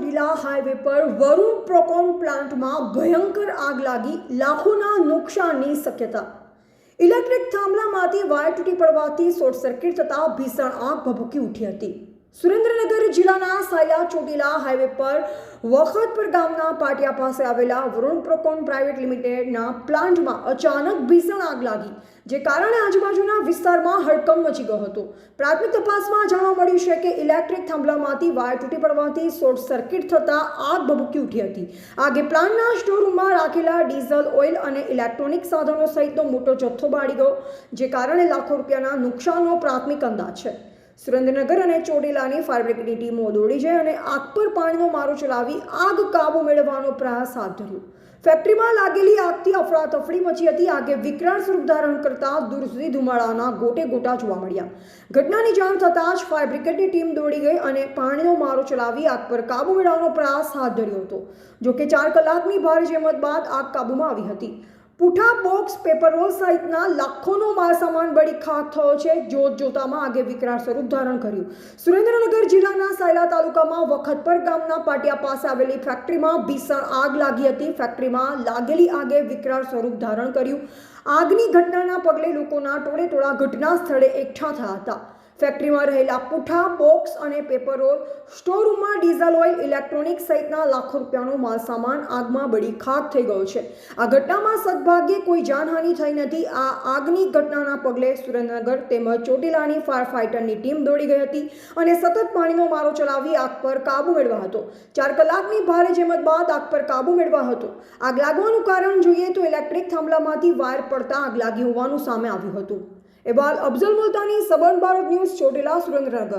Highway પર વરુણ પ્રોકોન પ્લાન્ટમાં ભયંકર આગ લાગી લાખોના નુકસાનની શક્યતા. ઇલેક્ટ્રિક થાંભલામાંથી વાયર તૂટી પડવાથી શોર્ટ સર્કિટ થતાં ભીષણ આગ ભભૂકી ઉઠી હતી. સુરેન્દ્રનગર જિલ્લાના સાયલા ચોટીલા હાઈવે પર વખતપર ગામના પાટિયા પાસે આવેલા વરુણ પ્રોકોન પ્રાઇવેટ લિમિટેડના પ્લાન્ટમાં અચાનક ભીષણ આગ લાગી, જે કારણે આજુબાજુના વિસ્તારમાં હડકંપ મચી ગયો હતો. પ્રાથમિક તપાસમાં જાણવા મળ્યું છે કે ઇલેક્ટ્રિક થાંભલામાંથી વાયર તૂટી પડવાથી શોર્ટ સર્કિટ થતાં આગ ભભૂકી ઉઠી હતી. આગે પ્લાન્ટના સ્ટોરરૂમમાં રાખેલા ડીઝલ, ઓઇલ અને ઇલેક્ટ્રોનિક સાધનો સહિતનો મોટો જથ્થો બાળી ગયો, જે કારણે લાખો રૂપિયાના નુકસાનનો પ્રાથમિક અંદાજ છે. સુરેન્દ્રનગર અને ચોટીલાની ફાયર બ્રિગેડની ટીમો દોડી જઈ અને આગ પર પાણીનો મારો ચલાવી આગ કાબુ મેળવવાનો પ્રયાસ હાથ ધર્યો. ફેક્ટરીમાં લાગેલી આગથી અફડાતફડી મચી હતી. આગે વિકરાળ સ્વરૂપ ધારણ કરતા દૂર સુધી ધુમાડાના ગોટે ગોટા જોવા મળ્યા. ઘટનાની જાણ થતાં જ ફાયર બ્રિગેડની ટીમ દોડી ગઈ અને પાણીનો મારો ચલાવી આગ પર કાબુ મેળવવાનો પ્રયાસ હાથ ધર્યો હતો. જોકે ચાર કલાકની ભારે જહેમત બાદ આગ કાબૂમાં આવી હતી. પૂઠા બોક્સ પેપર રોલ સહિતના લાખોનો માલ સામાન બળી ખાક થયો છે. જોત જોતામાં આગે વિકરાળ સ્વરૂપ ધારણ કર્યું. સુરેન્દ્રનગર જિલ્લાના સાયલા તાલુકામાં વખતપર ગામના પાટિયા પાસે આવેલી ફેક્ટરીમાં ભીષણ આગ લાગી હતી. ફેક્ટરીમાં લાગેલી આગે વિકરાળ સ્વરૂપ ધારણ કર્યું. આગની ઘટનાના પગલે લોકોના ટોળે ટોળા ઘટના સ્થળે એકઠા થયા હતા. ફેક્ટરીમાં રહેલા પૂઠા બોક્સ અને પેપર રોલ, સ્ટોરરૂમમાં ડીઝલ ઓઇલ ઇલેક્ટ્રોનિક સહિતના લાખો રૂપિયાનો માલ સામાન આગમાં બળી ખાક થઈ ગયો છે. આ ઘટનામાં સદભાગ્યે કોઈ જાનહાનિ થઈ નથી. આ આગની ઘટનાના પગલે સુરેન્દ્રનગર તેમજ ચોટીલાની ફાયર ફાઇટરની ટીમ દોડી ગઈ હતી અને સતત પાણીનો મારો ચલાવી આગ પર કાબુ મેળવા હતો. ચાર કલાકની ભારે જહેમત બાદ આગ પર કાબુ મેળવા હતો. આગ લાગવાનું કારણ જોઈએ તો ઇલેક્ટ્રિક થાંભલામાંથી વાયર પડતા આગ લાગી હોવાનું સામે આવ્યું હતું. અહેવાલ અફઝલ મુલતાની સબન ભારત ન્યૂઝ ચોટીલા સુરેન્દ્રનગર.